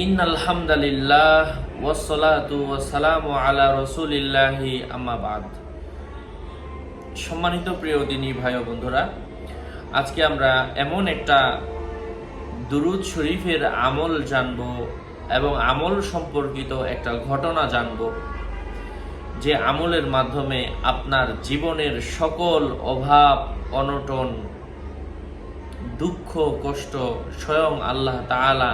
In আলহামদুলিল্লাহ ওয়াসসালাতু ওয়াসসালামু আলা রসুলিল্লাহি, আম্মা বাদ। সম্মানিত প্রিয় দিনী ভাই বন্ধুরা, আজকে আমরা এমন একটা দুরুদ শরীফের আমল জানব এবং আমল সম্পর্কিত একটা ঘটনা জানব, যে আমলের মাধ্যমে আপনার জীবনের সকল অভাব, অনটন, দুঃখ, কষ্ট স্বয়ং আল্লাহ তাআলা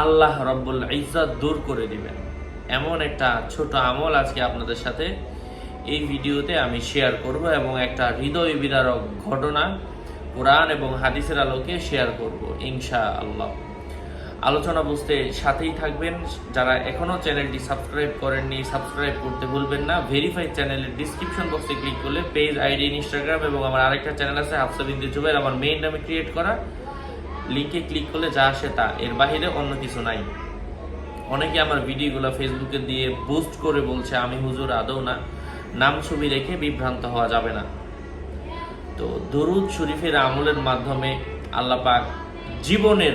আল্লাহ রব্বুল ইজ্জত দূর করে দিবেন। এমন একটা ছোট আমল আজকে আপনাদের সাথে এই ভিডিওতে আমি শেয়ার করব এবং একটা হৃদয় বিদারক ঘটনা কোরআন এবং হাদিসের আলোকে শেয়ার করব ইনশা আল্লাহ আলোচনা বুঝতে সাথেই থাকবেন। যারা এখনও চ্যানেলটি সাবস্ক্রাইব করেননি, সাবস্ক্রাইব করতে ভুলবেন না। ভেরিফাইড চ্যানেলের ডিসক্রিপশন বক্সে ক্লিক করলে পেজ আইডি ইনস্টাগ্রাম এবং আমার আরেকটা চ্যানেল আছে হাফসা বিন্দু জুবের আমার মেইন নামে ক্রিয়েট করা। লিঙ্কে ক্লিক করলে যা আসে তা। এর বাইরে অন্য কিছু নাই। অনেকে আমার ভিডিওগুলো ফেসবুকে দিয়ে বুস্ট করে বলছে, আমি হুজুর আদৌ না। নাম ছবি রেখে বিভ্রান্ত হওয়া যাবে না। তো দরুদ শরীফের আমলের মাধ্যমে আল্লাপাক জীবনের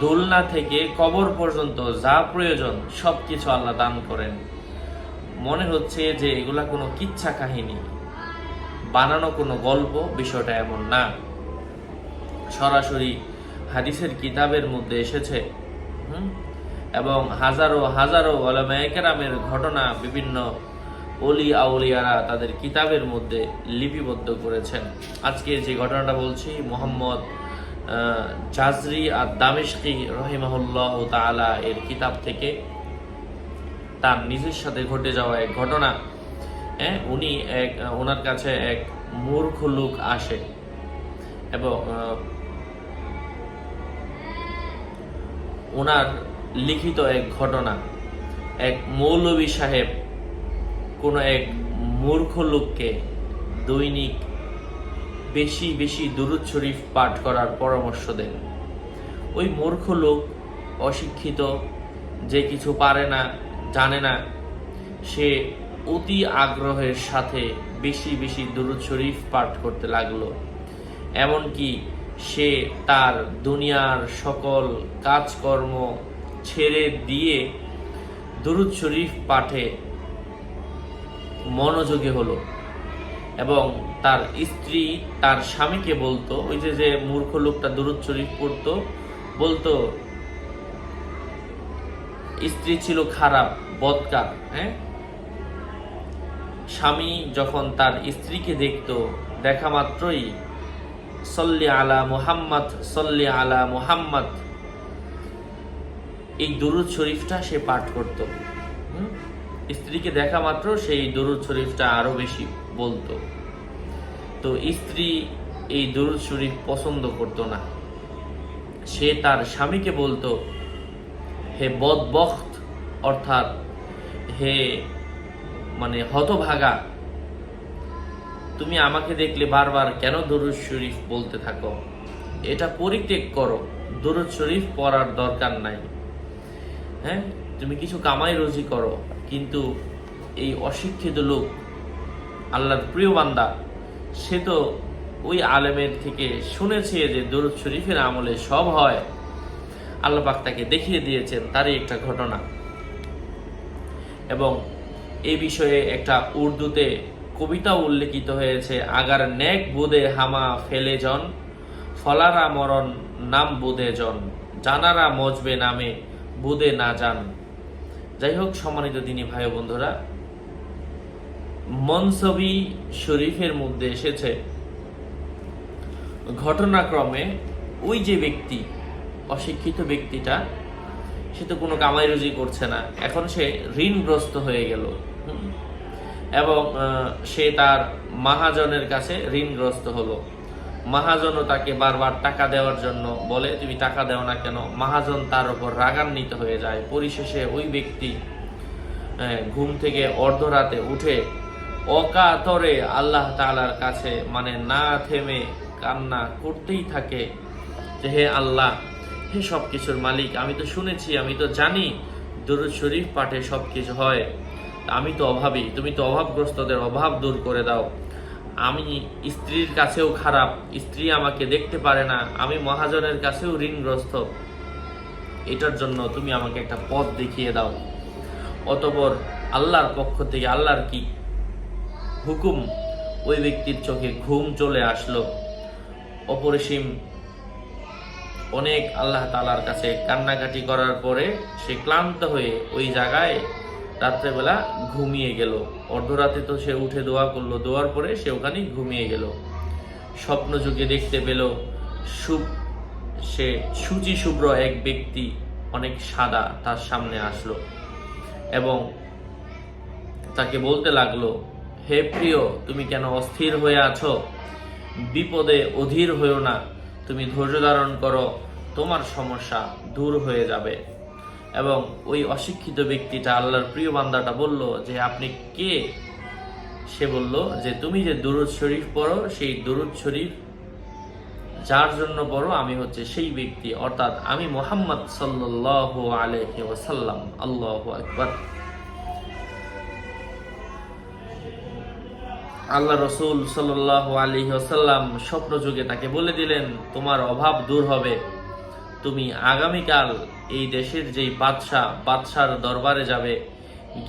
দোলনা থেকে কবর পর্যন্ত যা প্রয়োজন সব কিছু আল্লাহ দান করেন। মনে হচ্ছে যে এগুলা কোনো কিচ্ছা কাহিনী। বানানো কোনো গল্প বিষয়টা এমন না। সরাসরি হাদিসের কিতাবের মধ্যে এসেছে এবং হাজারো হাজারো ওলামায়ামের ঘটনা বিভিন্ন অলি আউলিয়ারা তাদের কিতাবের মধ্যে লিপিবদ্ধ করেছেন। আজকে যে ঘটনাটা বলছি, মোহাম্মদ জাজরি আর দামেশকি রহিমাহুল্লাহ তাআলা এর কিতাব থেকে তার নিজের সাথে ঘটে যাওয়া এক ঘটনা হ্যাঁ? উনি এক, ওনার কাছে এক মূর্খ লোক আসে এবং ওনার লিখিত এক ঘটনা। এক মৌলবী সাহেব কোনো এক মূর্খ লোককে দৈনিক বেশি বেশি দুরুদ শরীফ পাঠ করার পরামর্শ দেন। ওই মূর্খ লোক অশিক্ষিত, যে কিছু পারে না, জানে না, সে অতি আগ্রহের সাথে বেশি বেশি দুরুদ শরীফ পাঠ করতে লাগল। এমনকি সে তার দুনিয়ার সকল কাজকর্ম ছেড়ে দিয়ে দুরুদ শরীফ পাঠে মনোযোগী হলো এবং তার স্ত্রী তার স্বামীকে বলতো, ওই যে যে মূর্খ লোকটা দুরুদ শরীফ পড়তো, বলতো, স্ত্রী ছিল খারাপ, বদকার হ্যাঁ? স্বামী যখন তার স্ত্রীকে দেখতো, দেখা মাত্রই সল্লি আলা মুহাম্মদ, সল্লি আলা মুহাম্মদ। এই দরুদ শরীফটা সে পাঠ করত? স্ত্রীকে দেখা মাত্র সেই দরুদ শরীফটা আরও বেশি বলতো। তো স্ত্রী এই দরুদ শরীফ পছন্দ করত না। সে তার স্বামীকে বলতো, হে বদবখত, অর্থাৎ হে মানে হতভাগা তুমি আমাকে দেখলে বারবার কেন দরুদ শরীফ বলতে থাকো? এটা পরিত্যাগ করো। দরুদ শরীফ পড়ার দরকার নাই। হ্যাঁ? তুমি কিছু কামাই রুজি করো, কিন্তু এই অশিক্ষিত লোক, আল্লাহর প্রিয় বান্দা, সে তো ওই আলেমের থেকে শুনেছে যে দরুদ শরীফের আমলে সব হয়। আল্লাহ পাক তাকে দেখিয়ে দিয়েছেন, তারই একটা ঘটনা। এবং এই বিষয়ে একটা উর্দুতে কবিতা উল্লেখিত হয়েছে, আগার নেক বোধে হামা ফেলে জন, ফলারা মরণ নাম বোধে জন, জানারা মজবে নামে বোধে না যান যাই হোক, সম্মানিত দিনী ভাই বন্ধুরা, মনসবি শরীফের মধ্যে এসেছে, ঘটনাক্রমে ওই যে ব্যক্তি, অশিক্ষিত ব্যক্তিটা, সে তো কোনো কামাই রুজি করছে না, এখন সে ঋণগ্রস্ত হয়ে গেল। এবং সে তার মহাজনের কাছে ঋণগ্রস্ত হলো। মহাজনও তাকে বারবার টাকা দেওয়ার জন্য বলে, তুমি টাকা দেও না কেন? মহাজন তার উপর রাগান্বিত হয়ে যায়। পরিশেষে ওই ব্যক্তি ঘুম থেকে অর্ধরাতে উঠে অকাতরে আল্লাহ তালার কাছে মানে না থেমে কান্না করতেই থাকে যে, হে আল্লাহ, হে সব কিছুর মালিক, আমি তো শুনেছি, আমি তো জানি, দরুদ শরীফ পাঠে সব কিছু হয়। আমি তো অভাবী, তুমি তো অভাবগ্রস্তদের অভাব দূর করে দাও। আমি স্ত্রীর কাছেও খারাপ, স্ত্রী আমাকে দেখতে পারে না, আমি মহাজনের কাছেও ঋণগ্রস্ত। এটার জন্য তুমি আমাকে একটা পথ দেখিয়ে দাও। অতপর আল্লাহর পক্ষ থেকে আল্লাহর কি হুকুম? ওই ব্যক্তির চোখে ঘুম চলে আসলো। অপরিসীম অনেক আল্লাহ তালার কাছে কান্নাকাটি করার পরে সে ক্লান্ত হয়ে ওই জায়গায় রাত্রেবেলা ঘুমিয়ে গেল। অর্ধরাতে তো সে উঠে দোয়া করল। দোয়ার পরে সে ওখানেই ঘুমিয়ে গেল। স্বপ্ন যুগে দেখতে পেল সু সে সুচি শুভ্র এক ব্যক্তি অনেক সাদা তার সামনে আসলো এবং তাকে বলতে লাগল, হে প্রিয়, তুমি কেন অস্থির হয়ে আছো? বিপদে অধীর হয়েও না। তুমি ধৈর্য ধারণ করো, তোমার সমস্যা দূর হয়ে যাবে। এবং ওই অশিক্ষিত ব্যক্তিটা, আল্লাহর প্রিয় বান্দাটা বলল যে, আপনি কে? সে বলল যে, তুমি যে দুরুদ শরীফ পড়ো, সেই দুরুদ শরীফ যার জন্য পড়ো আমি হচ্ছে সেই ব্যক্তি। অর্থাৎ আমি মোহাম্মদ সাল্লাহ আলহি ওসাল্লাম আল্লাহ আকবর। আল্লাহ রসুল সাল্লাহ আলী আসাল্লাম স্বপ্ন যুগে তাকে বলে দিলেন, তোমার অভাব দূর হবে। তুমি আগামীকাল এই দেশের যেই বাদশাহ, বাদশার দরবারে যাবে,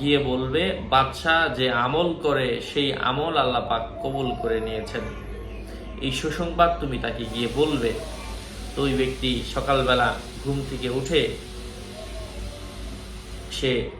গিয়ে বলবে, বাদশাহ যে আমল করে, সেই আমল আল্লাহ পাক কবুল করে নিয়েছেন। এই সুসংবাদ তুমি তাকে গিয়ে বলবে। তো ওই ব্যক্তি সকালবেলা ঘুম থেকে উঠে সে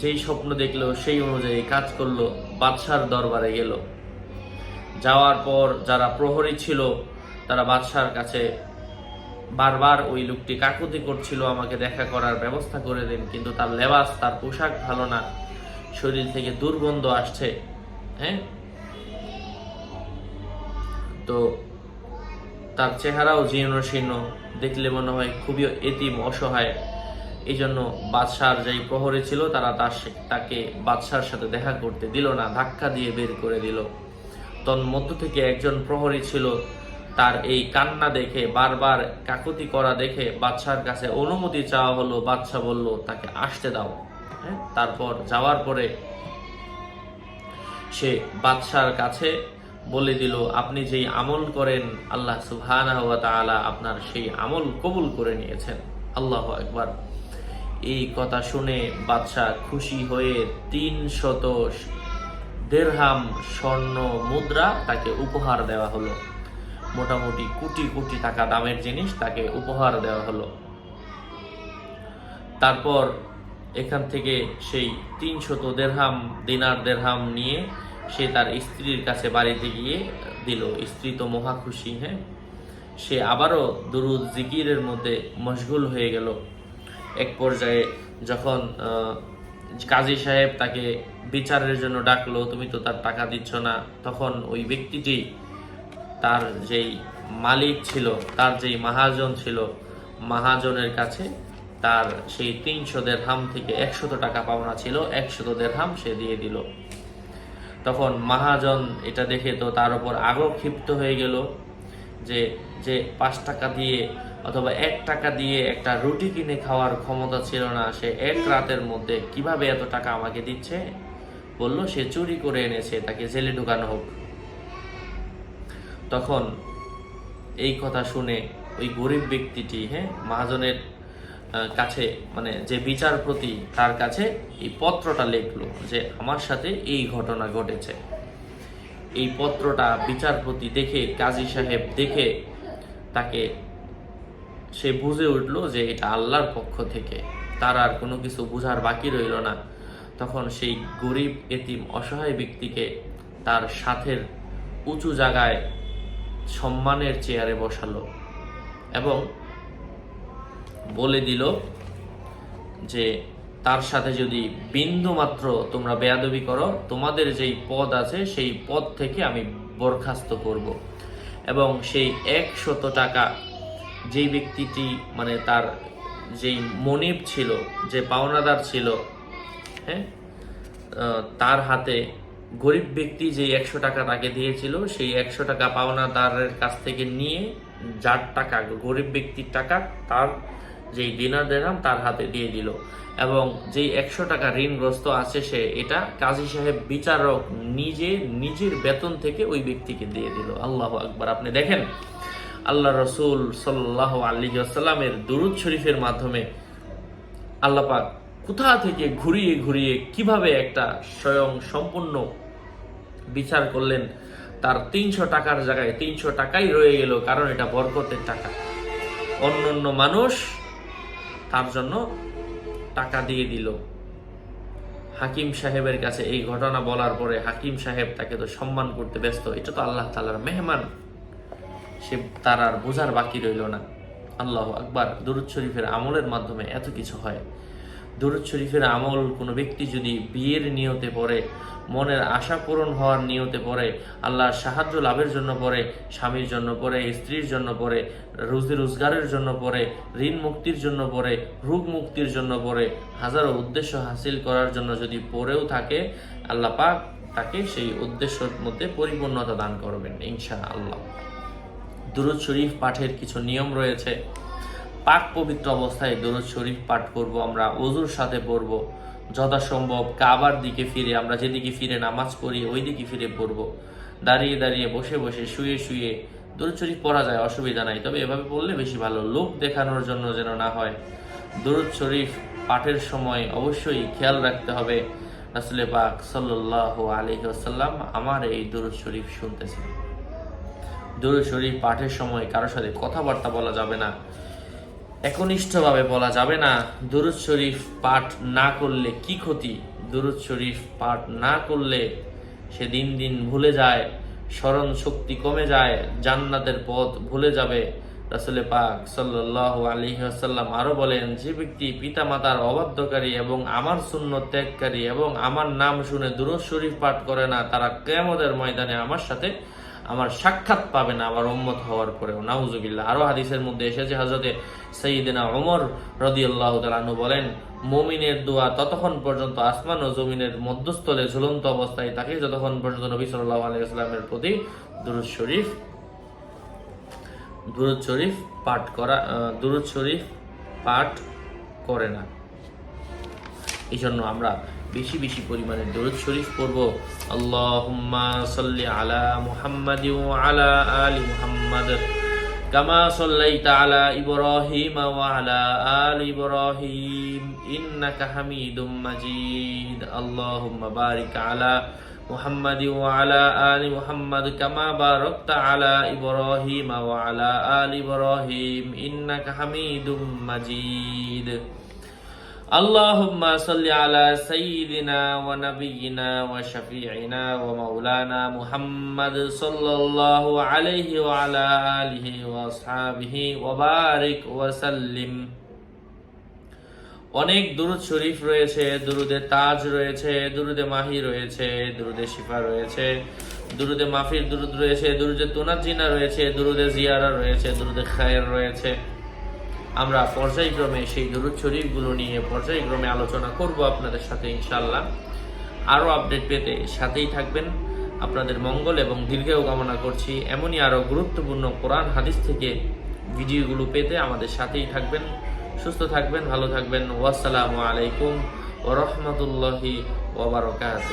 যেই স্বপ্ন দেখল, সেই অনুযায়ী কাজ করল, বাদশার দরবারে গেল। যাওয়ার পর যারা প্রহরী ছিল, তারা বাদশার কাছে বারবার ওই লোকটি কাকুতি করছিল, আমাকে দেখা করার ব্যবস্থা করে দিন, কিন্তু তার লেবাস, তার পোশাক ভালো না। শরীর থেকে দুর্গন্ধ আসছে। হ্যাঁ? তো তার চেহারাও জীর্ণ শীর্ণ, দেখলে মনে হয় খুবই এতিম, অসহায়। এই জন্য বাদশার যেই প্রহরী ছিল, তারা তার তাকে বাদশার সাথে দেখা করতে দিল না, ধাক্কা দিয়ে বের করে দিল। তন্মধ্য থেকে একজন প্রহরী ছিল তার এই কান্না দেখে, বারবার কাকুতি করা দেখে বাদশার কাছে অনুমতি চাওয়া হলো, বাদশা বলল, তাকে আসতে দাও। হ্যাঁ তারপর যাওয়ার পরে সে বাদশার কাছে বলে দিল, আপনি যেই আমল করেন, আল্লাহ সুবহানাহু আপনার সেই আমল কবুল করে নিয়েছেন। আল্লাহ একবার এই কথা শুনে বাদশাহ খুশি হয়ে তিন শত দেড়হাম স্বর্ণ মুদ্রা তাকে উপহার দেওয়া হলো। মোটামুটি কোটি কোটি টাকা দামের জিনিস তাকে উপহার দেওয়া হলো। তারপর এখান থেকে সেই তিনশত দেড়হাম, দিনার দেড়হাম নিয়ে সে তার স্ত্রীর কাছে বাড়িতে গিয়ে দিল। স্ত্রী তো মহা খুশি হ্যাঁ? সে আবারও দুরুদ জিকিরের মধ্যে মশগুল হয়ে গেল। এক পর্যায়ে যখন কাজী সাহেব তাকে বিচারের জন্য ডাকলো, তুমি তো তার টাকা দিচ্ছ না। তখন ওই ব্যক্তিটি তার যেই মালিক ছিল, তার যেই মাহাজন ছিল, মাহাজনের কাছে তার সেই তিনশো দেড়হাম থেকে একশত টাকা পাওনা ছিল, একশত দেড়হাম সে দিয়ে দিল। তখন মাহাজন এটা দেখে তো তার উপর আরও ক্ষিপ্ত হয়ে গেল যে যে পাঁচ টাকা দিয়ে অথবা এক টাকা দিয়ে একটা রুটি কিনে খাওয়ার ক্ষমতা ছিল না, সে এক রাতের মধ্যে কীভাবে এত টাকা আমাকে দিচ্ছে? বলল, সে চুরি করে এনেছে, তাকে জেলে ঢুকানো হোক। তখন এই কথা শুনে ওই গরিব ব্যক্তিটি হ্যাঁ মহাজনের কাছে মানে যে বিচারপতি তার কাছে এই পত্রটা লিখলো যে, আমার সাথে এই ঘটনা ঘটেছে। এই পত্রটা বিচারপতি দেখে, কাজী সাহেব দেখে তাকে, সে বুঝে উঠল যে এটা আল্লাহর পক্ষ থেকে। তার আর কোনো কিছু বুঝার বাকি রইল না। তখন সেই গরিব এতিম অসহায় ব্যক্তিকে তার সাথের উঁচু জায়গায় সম্মানের চেয়ারে বসালো এবং বলে দিল যে, তার সাথে যদি বিন্দু মাত্র তোমরা বেয়াদবি করো, তোমাদের যেই পদ আছে, সেই পদ থেকে আমি বরখাস্ত করব। এবং সেই একশত টাকা যেই ব্যক্তিটি মানে তার যেই মনিব ছিল, যে পাওনাদার ছিল হ্যাঁ তার হাতে গরিব ব্যক্তি যে একশো টাকা তাকে দিয়েছিল, সেই একশো টাকা পাওনাদারের কাছ থেকে নিয়ে যার টাকা, গরিব ব্যক্তির টাকা তার যেই ডিনার দেরাম তার হাতে দিয়ে দিল। এবং যেই একশো টাকা ঋণগ্রস্ত আছে সে, এটা কাজী সাহেব বিচারক নিজে নিজের বেতন থেকে ওই ব্যক্তিকে দিয়ে দিল। আল্লাহ আকবার। আপনি দেখেন আল্লাহ রসুল সাল্লাহ আলী আসাল্লামের দুরুদ শরীফের মাধ্যমে আল্লাহ পাক কোথা থেকে ঘুরিয়ে ঘুরিয়ে কীভাবে একটা স্বয়ং সম্পূর্ণ বিচার করলেন, তার তিনশো টাকার জায়গায় তিনশো টাকাই রয়ে গেল, কারণ এটা বরকতের টাকা। অন্য অন্য মানুষ তার জন্য টাকা দিয়ে দিল। হাকিম সাহেবের কাছে এই ঘটনা বলার পরে হাকিম সাহেব তাকে তো সম্মান করতে ব্যস্ত, এটা তো আল্লাহ তালার মেহমান। সে তার আর বোঝার বাকি রইল না। আল্লাহ আকবার, দুরুদ শরীফের আমলের মাধ্যমে এত কিছু হয়। দুরুদ শরীফের আমল কোনো ব্যক্তি যদি বিয়ের নিয়তে পড়ে, মনের আশা পূরণ হওয়ার নিয়তে পড়ে, আল্লাহর সাহায্য লাভের জন্য পড়ে, স্বামীর জন্য পড়ে, স্ত্রীর জন্য পড়ে, রুজি রোজগারের জন্য পড়ে, ঋণ মুক্তির জন্য পড়ে, রোগ মুক্তির জন্য পড়ে, হাজারো উদ্দেশ্য হাসিল করার জন্য যদি পড়েও থাকে, আল্লাহ পাক তাকে সেই উদ্দেশ্যের মধ্যে পরিপূর্ণতা দান করবেন ইনশা আল্লাহ দুরুদ শরীফ পাঠের কিছু নিয়ম রয়েছে। পাক পবিত্র অবস্থায় দরুদ শরীফ পাঠ করব, আমরা অজুর সাথে পড়ব। যথাসম্ভব কাবার দিকে ফিরে, আমরা যেদিকে ফিরে নামাজ পড়ি ওই দিকে ফিরে পড়ব। দাঁড়িয়ে দাঁড়িয়ে বসে বসে শুয়ে শুয়ে দরুদ শরীফ পড়া যায়, অসুবিধা নাই। তবে এভাবে পড়লে বেশি ভালো লোক দেখানোর জন্য যেন না হয়। দরুদ শরীফ পাঠের সময় অবশ্যই খেয়াল রাখতে হবে। আসলে পাক সাল্লাহ আলহি আসাল্লাম আমার এই দরুদ শরীফ শুনতেছেন। দরুদ শরীফ পাঠের সময় কারোর সাথে কথাবার্তা বলা যাবে না। একনিষ্ঠভাবে বলা যাবে না, দুরুদ শরীফ পাঠ না করলে কি ক্ষতি? দুরুদ শরীফ পাঠ না করলে সে দিন দিন ভুলে যায়, স্মরণ শক্তি কমে যায়, জান্নাতের পথ ভুলে যাবে। রাসুলে পাক সাল্লাহ আলী আসাল্লাম আরও বলেন, যে ব্যক্তি পিতা মাতার অবাধ্যকারী এবং আমার শূন্য ত্যাগকারী এবং আমার নাম শুনে দুরুদ শরীফ পাঠ করে না, তারা কেমদের ময়দানে আমার সাথে আমার সাক্ষাৎ পাবে না, আমার উম্মত হওয়ার পরেও। নাউজুবিল্লাহ। আরও হাদিসের মধ্যে এসেছে হজরতে সঈদিনা ওমর রদিয়াল্লাহ তালানু বলেন, মমিনের দোয়া ততক্ষণ পর্যন্ত আসমান ও জমিনের মধ্যস্থলে ঝুলন্ত অবস্থায় থাকে, যতক্ষণ পর্যন্ত নবী সাল্লাহ আলাইসলামের প্রতি দুরুদ শরীফ দুরুদ শরীফ পাঠ করা দুরুদ শরীফ পাঠ করে না। এই জন্য আমরা বেশি বেশি পরিমাণে দরুদ শরীফ পড়ব আল্লাহুম্মা সাল্লি আলা মুহাম্মাদি ওয়া আলা আলি মুহাম্মাদ কামা সাল্লাইতা আলা ইব্রাহিম ওয়া আলা আলি ইব্রাহিম ইন্নাকা হামিদুম মাজিদ আল্লাহুম্মা বারিক আলা محمد وعلى آل محمد كما باركت على إبراهيم وعلى آل إبراهيم إنك حميد مجيد اللهم صل على سيدنا ونبينا وشفيعنا ومولانا محمد صلى الله عليه وعلى آله وأصحابه وبارك وسلم অনেক দুরুদ শরীফ রয়েছে দুরুদে তাজ রয়েছে দুরুদে মাহি রয়েছে দুরুদে শিফা রয়েছে দুরুদে মাফির দুরুদ রয়েছে দুরুদে তুনাজিনা রয়েছে দুরুদে জিয়ারা রয়েছে দুরুদে খায়ের রয়েছে আমরা পর্যায়ক্রমে সেই দরুদ শরীফগুলো নিয়ে পর্যায়ক্রমে আলোচনা করব আপনাদের সাথে ইনশাল্লাহ আরও আপডেট পেতে সাথেই থাকবেন। আপনাদের মঙ্গল এবং দীর্ঘায়ু কামনা করছি। এমনই আরও গুরুত্বপূর্ণ কোরআন, হাদিস থেকে ভিডিওগুলো পেতে আমাদের সাথেই থাকবেন। সুস্থ থাকবেন, ভালো থাকবেন। ওয়াসালামু আলাইকুম ও ওরহমতুল্লাহি ওবরকাত